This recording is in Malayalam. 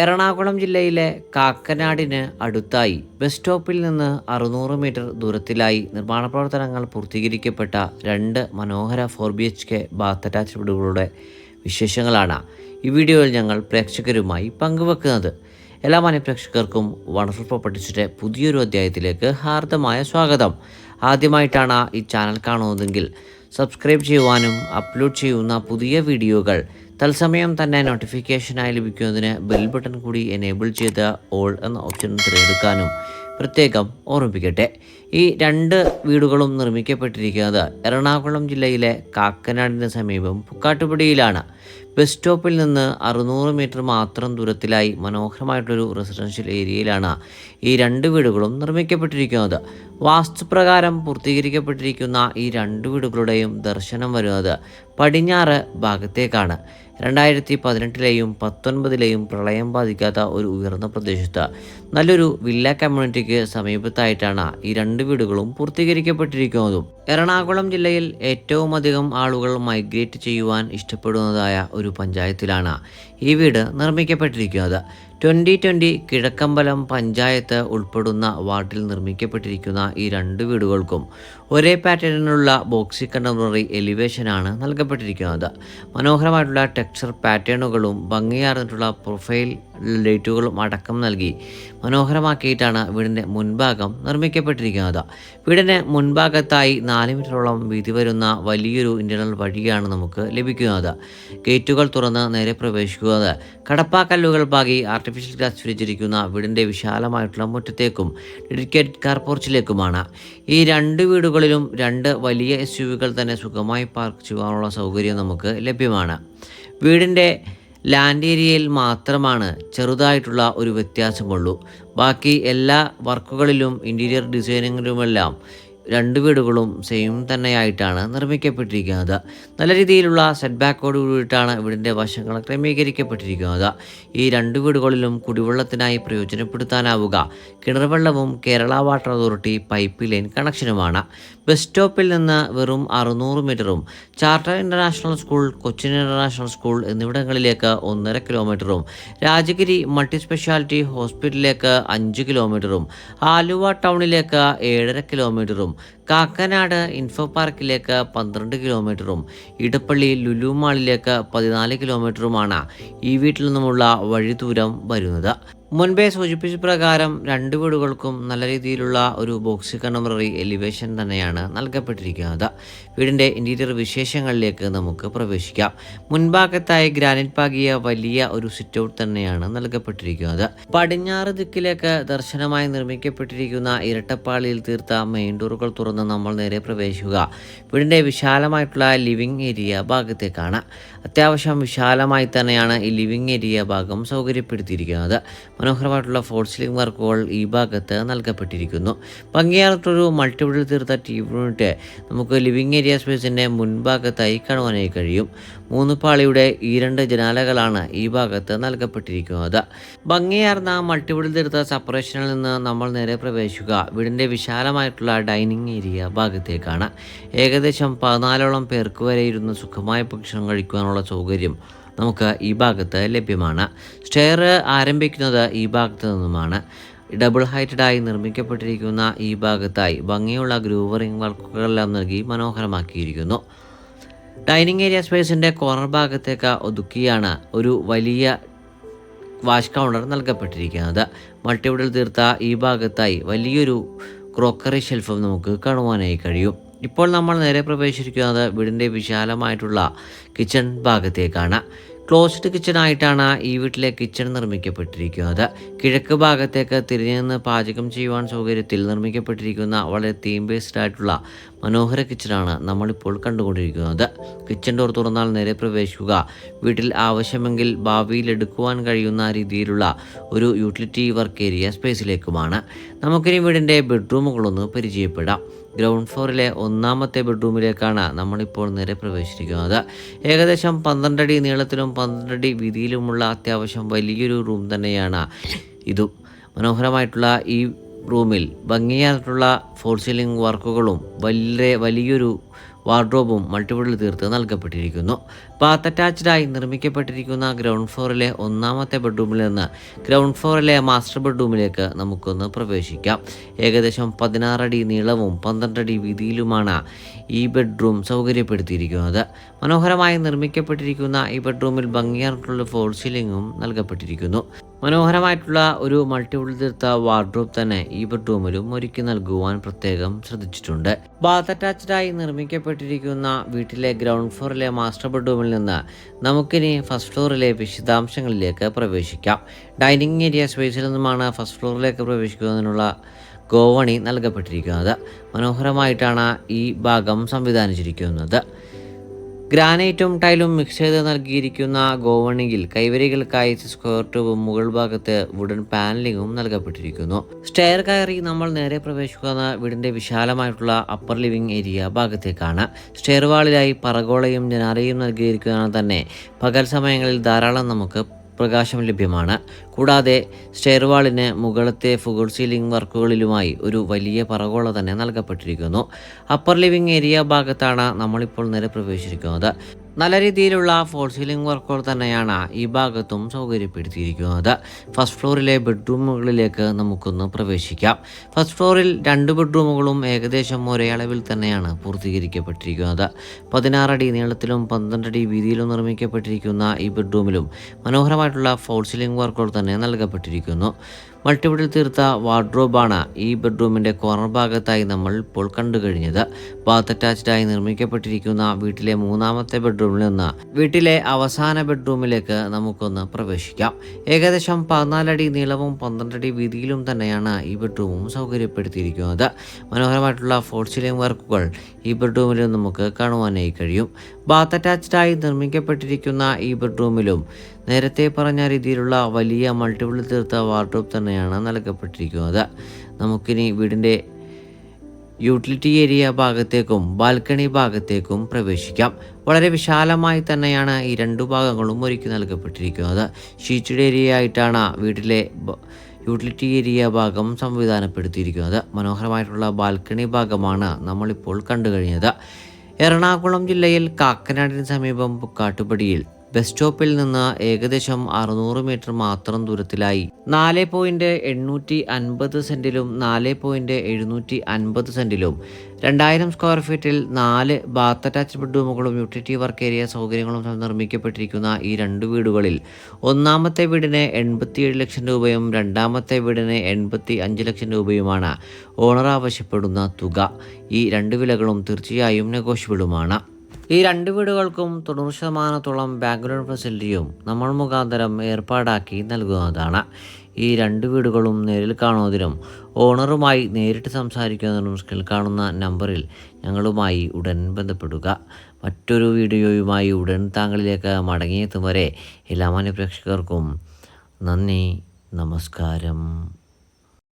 എറണാകുളം ജില്ലയിലെ കാക്കനാടിന് അടുത്തായി ബസ് സ്റ്റോപ്പിൽ നിന്ന് അറുന്നൂറ് മീറ്റർ ദൂരത്തിലായി നിർമ്മാണ പ്രവർത്തനങ്ങൾ പൂർത്തീകരിക്കപ്പെട്ട രണ്ട് മനോഹര four B H K bath attach വീടുകളുടെ വിശേഷങ്ങളാണ് ഈ വീഡിയോയിൽ ഞങ്ങൾ പ്രേക്ഷകരുമായി പങ്കുവെക്കുന്നത്. എല്ലാ മനപ്രേക്ഷകർക്കും വണ്ടർഫുൾ പ്രോപ്പർട്ടീസിന്റെ പുതിയൊരു അധ്യായത്തിലേക്ക് ഹാർദമായ സ്വാഗതം. ആദ്യമായിട്ടാണ് ഈ ചാനൽ കാണുന്നതെങ്കിൽ സബ്സ്ക്രൈബ് ചെയ്യുവാനും അപ്ലോഡ് ചെയ്യുന്ന പുതിയ വീഡിയോകൾ തത്സമയം തന്നെ നോട്ടിഫിക്കേഷനായി ലഭിക്കുന്നതിന് ബെൽ ബട്ടൺ കൂടി എനേബിൾ ചെയ്ത ഓൾ എന്ന ഓപ്ഷൻ തിരഞ്ഞെടുക്കാനും പ്രത്യേകം ഓർമ്മിപ്പിക്കട്ടെ. ഈ രണ്ട് വീടുകളും നിർമ്മിക്കപ്പെട്ടിരിക്കുന്നത് എറണാകുളം ജില്ലയിലെ കാക്കനാടിന് സമീപം പുക്കാട്ടുപടിയിലാണ്. ബസ് സ്റ്റോപ്പിൽ നിന്ന് അറുന്നൂറ് മീറ്റർ മാത്രം ദൂരത്തിലായി മനോഹരമായിട്ടൊരു റെസിഡൻഷ്യൽ ഏരിയയിലാണ് ഈ രണ്ട് വീടുകളും നിർമ്മിക്കപ്പെട്ടിരിക്കുന്നത്. വാസ്തുപ്രകാരം പൂർത്തീകരിക്കപ്പെട്ടിരിക്കുന്ന ഈ രണ്ട് വീടുകളുടെയും ദർശനം വരുന്നത് പടിഞ്ഞാറ് ഭാഗത്തേക്കാണ്. രണ്ടായിരത്തി പതിനെട്ടിലെയും പത്തൊൻപതിലെയും പ്രളയം ബാധിക്കാത്ത ഒരു ഉയർന്ന പ്രദേശത്ത്. നല്ലൊരു വില്ല കമ്മ്യൂണിറ്റിക്ക് സമീപത്തായിട്ടാണ് ഈ രണ്ട് വീടുകളും പൂർത്തീകരിക്കപ്പെട്ടിരിക്കുന്നതും എറണാകുളം ജില്ലയിൽ ഏറ്റവും അധികം ആളുകൾ മൈഗ്രേറ്റ് ചെയ്യുവാൻ ഇഷ്ടപ്പെടുന്നതായ ഒരു പഞ്ചായത്തിലാണ് ഈ വീട് നിർമ്മിക്കപ്പെട്ടിരിക്കുന്നത്. ട്വന്റി ട്വന്റി കിഴക്കമ്പലം പഞ്ചായത്ത് ഉൾപ്പെടുന്ന വാർഡിൽ നിർമ്മിക്കപ്പെട്ടിരിക്കുന്ന ഈ രണ്ട് വീടുകൾക്കും ഒരേ പാറ്റേണിലുള്ള ബോക്സി കണ്ടംപററി എലിവേഷനാണ് നൽകപ്പെട്ടിരിക്കുന്നത്. മനോഹരമായിട്ടുള്ള ടെക്സ്ചർ പാറ്റേണുകളും ഭംഗിയാർന്നിട്ടുള്ള പ്രൊഫൈൽ ലൈറ്റുകളും അടക്കം നൽകി മനോഹരമാക്കിയിട്ടാണ് വീടിന്റെ മുൻഭാഗം നിർമ്മിക്കപ്പെട്ടിരിക്കുന്നത്. വീടിന്റെ മുൻഭാഗത്തായി നാല് മീറ്ററോളം വീതി വരുന്ന വലിയൊരു ഇന്റർണൽ വഴിയാണ് നമുക്ക് ലഭിക്കുന്നത്. ഗേറ്റുകൾ തുറന്ന് നേരെ പ്രവേശിക്കുന്നത്. കടപ്പാക്കല്ലുകൾ പാകി ആർട്ടിഫിഷ്യൽ ഗ്രാസ് വിരിച്ചിരിക്കുന്ന വീടിന്റെ വിശാലമായിട്ടുള്ള മുറ്റത്തേക്കും ഡെഡിക്കേറ്റഡ് കാർ പോർച്ചിലേക്കുമാണ്. ഈ രണ്ട് വീടുകളിലും രണ്ട് വലിയ എസ് യു വികൾ തന്നെ സുഖമായി പാർക്ക് ചെയ്യാനുള്ള സൗകര്യം നമുക്ക് ലഭ്യമാണ്. വീടിന്റെ ലാൻഡ് ഏരിയയിൽ മാത്രമാണ് ചെറുതായിട്ടുള്ള ഒരു വ്യത്യാസമുള്ളൂ. ബാക്കി എല്ലാ വർക്കുകളിലും ഇന്റീരിയർ ഡിസൈനിങ്ങിലുമെല്ലാം രണ്ട് വീടുകളും സെയിം തന്നെയായിട്ടാണ് നിർമ്മിക്കപ്പെട്ടിരിക്കുന്നത്. നല്ല രീതിയിലുള്ള സെറ്റ് ബാക്കോട് കൂടിയിട്ടാണ് വീടിന്റെ വശങ്ങൾ ക്രമീകരിക്കപ്പെട്ടിരിക്കുന്നത്. ഈ രണ്ട് വീടുകളിലും കുടിവെള്ളത്തിനായി പ്രയോജനപ്പെടുത്താനാവുക. കിണർവെള്ളവും Kerala water authority pipe line കണക്ഷനുമാണ് bus സ്റ്റോപ്പിൽ നിന്ന് വെറും അറുന്നൂറ് മീറ്ററും charter international school Cochin international school എന്നിവിടങ്ങളിലേക്ക് ഒന്നര കിലോമീറ്ററും രാജഗിരി മൾട്ടി സ്പെഷ്യാലിറ്റി ഹോസ്പിറ്റലിലേക്ക് അഞ്ച് കിലോമീറ്ററും ആലുവ ടൗണിലേക്ക് ഏഴര കിലോമീറ്ററും കാക്കനാട് ഇൻഫോ പാർക്കിലേക്ക് പന്ത്രണ്ട് കിലോമീറ്ററും ഇടപ്പള്ളി ലുലു മാളിലേക്ക് പതിനാല് കിലോമീറ്ററുമാണ് ഈ വീട്ടിൽ നിന്നുമുള്ള വഴി ദൂരം വരുന്നത്. മുൻപേ സൂചിപ്പിച്ച പ്രകാരം രണ്ട് വീടുകൾക്കും നല്ല രീതിയിലുള്ള ഒരു ബോക്സ് കണ്ടംപററി എലിവേഷൻ തന്നെയാണ് നൽകപ്പെട്ടിരിക്കുന്നത്. വീടിന്റെ ഇന്റീരിയർ വിശേഷങ്ങളിലേക്ക് നമുക്ക് പ്രവേശിക്കാം. മുൻഭാഗത്തായി ഗ്രാനൈറ്റ് പാകിയ വലിയ ഒരു സിറ്റ് ഔട്ട് തന്നെയാണ് നൽകപ്പെട്ടിരിക്കുന്നത്. പടിഞ്ഞാറ് ദിക്കിലേക്ക് ദർശനമായി നിർമ്മിക്കപ്പെട്ടിരിക്കുന്ന ഇരട്ടപ്പാളിയിൽ തീർത്ത മെയിൻ ഡോറുകൾ തുറന്ന് നമ്മൾ നേരെ പ്രവേശിക്കുക. വീടിന്റെ വിശാലമായിട്ടുള്ള ലിവിംഗ് ഏരിയ ഭാഗത്തേക്കാണ്. അത്യാവശ്യം വിശാലമായി തന്നെയാണ് ഈ ലിവിംഗ് ഏരിയ ഭാഗം സൗകര്യപ്പെടുത്തിയിരിക്കുന്നത്. മനോഹരമായിട്ടുള്ള ഫോർസിലിംഗ് വർക്കുകൾ ഈ ഭാഗത്ത് നൽകപ്പെട്ടിരിക്കുന്നു. ഭംഗിയായിട്ടൊരു മൾട്ടിപ്പിൾ തീർത്ത ടി യൂണിറ്റ് നമുക്ക് ലിവിംഗ് ഏരിയ സ്പേസിന്റെ മുൻഭാഗത്തായി കാണുവാനായി കഴിയും. മൂന്ന് പാളിയുടെ ഈ രണ്ട് ജനാലകളാണ് ഈ ഭാഗത്ത് നൽകപ്പെട്ടിരിക്കുന്നത്. ഭംഗിയാർന്ന മൾട്ടിപ്പിൾ തീർത്ത സെപ്പറേഷനിൽ നിന്ന് നമ്മൾ നേരെ പ്രവേശിക്കുക. വീടിന്റെ വിശാലമായിട്ടുള്ള ഡൈനിങ് ഏരിയ ഭാഗത്തേക്കാണ്. ഏകദേശം പതിനാലോളം പേർക്ക് വരെ ഇരുന്ന് സുഖമായ ഭക്ഷണം കഴിക്കുവാനുള്ള സൗകര്യം നമുക്ക് ഈ ഭാഗത്ത് ലഭ്യമാണ്. സ്റ്റെയർ ആരംഭിക്കുന്നത് ഈ ഭാഗത്ത് നിന്നുമാണ്. ഡബിൾ ഹൈറ്റഡായി നിർമ്മിക്കപ്പെട്ടിരിക്കുന്ന ഈ ഭാഗത്തായി ഭംഗിയുള്ള ഗ്രൂവറിംഗ് വർക്കുകളെല്ലാം നൽകി മനോഹരമാക്കിയിരിക്കുന്നു. ഡൈനിങ് ഏരിയ സ്പേസിന്റെ കോർണർ ഭാഗത്തേക്ക് ഒതുക്കിയാണ് ഒരു വലിയ വാഷ് കൗണ്ടർ നൽകപ്പെട്ടിരിക്കുന്നത്. മൾട്ടിവുഡിൽ തീർത്ത ഈ ഭാഗത്തായി വലിയൊരു ക്രോക്കറി ഷെൽഫും നമുക്ക് കാണുവാനായി കഴിയും. ഇപ്പോൾ നമ്മൾ നേരെ പ്രവേശിച്ചിരിക്കുന്നത് വീടിന്റെ വിശാലമായിട്ടുള്ള കിച്ചൺ ഭാഗത്തേക്കാണ്. ക്ലോസ്ഡ് കിച്ചൺ ആയിട്ടാണ് ഈ വീട്ടിലെ കിച്ചൺ നിർമ്മിക്കപ്പെട്ടിരിക്കുന്നത്. കിഴക്ക് ഭാഗത്തേക്ക് തിരിഞ്ഞു നിന്ന് പാചകം ചെയ്യുവാൻ സൗകര്യത്തിൽ നിർമ്മിക്കപ്പെട്ടിരിക്കുന്ന വളരെ തീം ബേസ്ഡ് ആയിട്ടുള്ള മനോഹര കിച്ചണാണ് നമ്മളിപ്പോൾ കണ്ടുകൊണ്ടിരിക്കുന്നത്. കിച്ചൺ ഡോർ തുറന്നാൽ നേരെ പ്രവേശിക്കുക. വീട്ടിൽ ആവശ്യമെങ്കിൽ ഭാവിയിൽ എടുക്കുവാൻ കഴിയുന്ന രീതിയിലുള്ള ഒരു യൂട്ടിലിറ്റി വർക്ക് ഏരിയ സ്പേസിലേക്കുമാണ് നമുക്കിനി വീടിന്റെ ബെഡ്റൂമുകളൊന്ന് പരിചയപ്പെടാം. ഗ്രൗണ്ട് ഫ്ലോറിലെ ഒന്നാമത്തെ ബെഡ്റൂമിലേക്കാണ് നമ്മളിപ്പോൾ നേരെ പ്രവേശിക്കുന്നത് ഏകദേശം പന്ത്രണ്ടടി നീളത്തിലും പന്ത്രണ്ടടി വീതിയിലുമുള്ള അത്യാവശ്യം വലിയൊരു റൂം തന്നെയാണ് ഇതും. മനോഹരമായിട്ടുള്ള ഈ റൂമിൽ ഭംഗിയായിട്ടുള്ള ഫോൾ സീലിംഗ് വർക്കുകളും വലിയ വലിയൊരു വാർഡ്രോബും മൾട്ടിപ്പിളിൽ തീർത്ത് നൽകപ്പെട്ടിരിക്കുന്നു. ബാത്ത് അറ്റാച്ച്ഡായി നിർമ്മിക്കപ്പെട്ടിരിക്കുന്ന ഗ്രൗണ്ട് ഫ്ലോറിലെ ഒന്നാമത്തെ ബെഡ്റൂമിൽ നിന്ന് ഗ്രൗണ്ട് ഫ്ലോറിലെ മാസ്റ്റർ ബെഡ്റൂമിലേക്ക് നമുക്കൊന്ന് പ്രവേശിക്കാം. ഏകദേശം പതിനാറടി നീളവും പന്ത്രണ്ടടി വീതിയിലുമാണ് ഈ ബെഡ്റൂം സൗകര്യപ്പെടുത്തിയിരിക്കുന്നത്. മനോഹരമായി നിർമ്മിക്കപ്പെട്ടിരിക്കുന്ന ഈ ബെഡ്റൂമിൽ ഭംഗിയായിട്ടുള്ള ഫോൾ സീലിംഗും നൽകപ്പെട്ടിരിക്കുന്നു. മനോഹരമായിട്ടുള്ള ഒരു മൾട്ടിപ്പിൾ തീർത്ത വാർഡ്രോബ് തന്നെ ഈ ബെഡ്റൂമിലും ഒരുക്കി നൽകുവാൻ പ്രത്യേകം ശ്രദ്ധിച്ചിട്ടുണ്ട്. ബാത്ത് അറ്റാച്ച്ഡായി നിർമ്മിക്കപ്പെട്ടിരിക്കുന്ന വീട്ടിലെ ഗ്രൗണ്ട് ഫ്ലോറിലെ മാസ്റ്റർ ബെഡ്റൂമിൽ നിന്ന് നമുക്കിനി ഫസ്റ്റ് ഫ്ലോറിലെ വിശദാംശങ്ങളിലേക്ക് പ്രവേശിക്കാം. ഡൈനിങ് ഏരിയ സ്പേസിൽ നിന്നുമാണ് ഫസ്റ്റ് ഫ്ലോറിലേക്ക് പ്രവേശിക്കുന്നതിനുള്ള ഗോവണി നൽകപ്പെട്ടിരിക്കുന്നത്. മനോഹരമായിട്ടാണ് ഈ ഭാഗം സംവിധാനിച്ചിരിക്കുന്നത്. ഗ്രാനൈറ്റും ടൈലും മിക്സ് ചെയ്ത് നൽകിയിരിക്കുന്ന ഗോവണിയിൽ കൈവരികൾക്കായി സ്ക്വയർ ട്യൂബും മുകൾ ഭാഗത്ത് വുഡൻ പാനലിംഗും നൽകപ്പെട്ടിരിക്കുന്നു. സ്റ്റെയർ കയറി നമ്മൾ നേരെ പ്രവേശിക്കുന്ന വീടിന്റെ വിശാലമായിട്ടുള്ള അപ്പർ ലിവിംഗ് ഏരിയ ഭാഗത്തേക്കാണ്. സ്റ്റെയർ വാളിലായി പറഗോളയും ജനാലയും നൽകിയിരിക്കുന്നതാണ് തന്നെ. പകൽ സമയങ്ങളിൽ ധാരാളം നമുക്ക് പ്രകാശം ലഭ്യമാണ്. കൂടാതെ സ്റ്റെയർവാളിന് മുകളത്തെ ഫുഗൾ സീലിംഗ് വർക്കുകളിലുമായി ഒരു വലിയ പറകോള തന്നെ നൽകപ്പെട്ടിരിക്കുന്നു. അപ്പർ ലിവിംഗ് ഏരിയ ഭാഗത്താണ് നമ്മളിപ്പോൾ നേരെ പ്രവേശിച്ചിരിക്കുന്നത്. നല്ല രീതിയിലുള്ള ഫോൾ സീലിംഗ് വർക്കുകൾ തന്നെയാണ് ഈ ഭാഗത്തും സൗകര്യപ്പെടുത്തിയിരിക്കുന്നത്. ഫസ്റ്റ് ഫ്ലോറിലെ ബെഡ്റൂമുകളിലേക്ക് നമുക്കൊന്ന് പ്രവേശിക്കാം. ഫസ്റ്റ് ഫ്ലോറിൽ രണ്ട് ബെഡ്റൂമുകളും ഏകദേശം ഒരേ അളവിൽ തന്നെയാണ് പൂർത്തീകരിക്കപ്പെട്ടിരിക്കുന്നത്. പതിനാറടി നീളത്തിലും പന്ത്രണ്ടടി വീതിയിലും നിർമ്മിക്കപ്പെട്ടിരിക്കുന്ന ഈ ബെഡ്റൂമിലും മനോഹരമായിട്ടുള്ള ഫോൾ സീലിംഗ് വർക്കുകൾ തന്നെ നൽകപ്പെട്ടിരിക്കുന്നു. മൾട്ടിപ്പിളിൽ തീർത്ത വാർഡ്രോബാണ് ഈ ബെഡ്റൂമിന്റെ കോർണർ ഭാഗത്തായി നമ്മൾ ഇപ്പോൾ കണ്ടു കഴിഞ്ഞത് ബാത്ത് അറ്റാച്ച്ഡായി നിർമ്മിക്കപ്പെട്ടിരിക്കുന്ന വീട്ടിലെ മൂന്നാമത്തെ ബെഡ്റൂമിൽ നിന്ന് വീട്ടിലെ അവസാന ബെഡ്റൂമിലേക്ക് നമുക്കൊന്ന് പ്രവേശിക്കാം. ഏകദേശം പതിനാലടി നീളവും പന്ത്രണ്ടടി വീതിയിലും തന്നെയാണ് ഈ ബെഡ്റൂമും സൗകര്യപ്പെടുത്തിയിരിക്കുന്നത്. മനോഹരമായിട്ടുള്ള സീലിംഗ് വർക്കുകൾ ഈ ബെഡ്റൂമിൽ നമുക്ക് കാണുവാനായി കഴിയും. ബാത്ത് അറ്റാച്ച്ഡായി നിർമ്മിക്കപ്പെട്ടിരിക്കുന്ന ഈ ബെഡ്റൂമിലും നേരത്തെ പറഞ്ഞ രീതിയിലുള്ള വലിയ മൾട്ടിപ്പിൾ തീർത്ത വാർഡ്രോബ് തന്നെയാണ് നൽകപ്പെട്ടിരിക്കുന്നത്. നമുക്കിനി വീടിന്റെ യൂട്ടിലിറ്റി ഏരിയ ഭാഗത്തേക്കും ബാൽക്കണി ഭാഗത്തേക്കും പ്രവേശിക്കാം. വളരെ വിശാലമായി തന്നെയാണ് ഈ രണ്ടു ഭാഗങ്ങളും ഒരുക്കി നൽകപ്പെട്ടിരിക്കുന്നത്. ഷീറ്റഡ് ഏരിയ ആയിട്ടാണ് വീട്ടിലെ യൂട്ടിലിറ്റി ഏരിയ ഭാഗം സംവിധാനപ്പെടുത്തിയിരിക്കുന്നത്. മനോഹരമായിട്ടുള്ള ബാൽക്കണി ഭാഗമാണ് നമ്മളിപ്പോൾ കണ്ടു കഴിഞ്ഞത് എറണാകുളം ജില്ലയിൽ കാക്കനാടിന് സമീപം പുക്കാട്ടുപടിയിൽ ബസ് സ്റ്റോപ്പിൽ നിന്ന് ഏകദേശം അറുന്നൂറ് മീറ്റർ മാത്രം ദൂരത്തിലായി. നാല് പോയിന്റ് എണ്ണൂറ്റി അൻപത് സെന്റിലും നാല് പോയിന്റ് എഴുന്നൂറ്റി അൻപത് സെന്റിലും. രണ്ടായിരം സ്ക്വയർ ഫീറ്റിൽ നാല് ബാത്ത് അറ്റാച്ച് ബെഡ്റൂമുകളും യൂട്ടിലിറ്റി വർക്ക് ഏരിയ സൗകര്യങ്ങളും നിർമ്മിക്കപ്പെട്ടിരിക്കുന്ന ഈ രണ്ട് വീടുകളിൽ ഒന്നാമത്തെ വീടിന് എൺപത്തിയേഴ് ലക്ഷം രൂപയും രണ്ടാമത്തെ വീടിന് എൺപത്തി അഞ്ച് ലക്ഷം രൂപയുമാണ് ഓണർ ആവശ്യപ്പെടുന്ന തുക. ഈ രണ്ട് വിലകളും തീർച്ചയായും നെഗോഷ്യബിളുമാണ്. ഈ രണ്ട് വീടുകൾക്കും തൊണ്ണൂറ് ശതമാനത്തോളം ലോൺ ഫെസിലിറ്റിയും നമ്മൾ മുഖാന്തരം ഏർപ്പാടാക്കി നൽകുന്നതാണ്. ഈ രണ്ട് വീടുകളും നേരിൽ കാണുന്നതിനും ഓണറുമായി നേരിട്ട് സംസാരിക്കുന്നതിനും സ്കിൽ കാണുന്ന നമ്പറിൽ ഞങ്ങളുമായി ഉടൻ ബന്ധപ്പെടുക. മറ്റൊരു വീഡിയോയുമായി ഉടൻ താങ്കളിലേക്ക് മടങ്ങിയെത്തും വരെ എല്ലാ മാന്യപ്രേക്ഷകർക്കും നന്ദി നമസ്കാരം.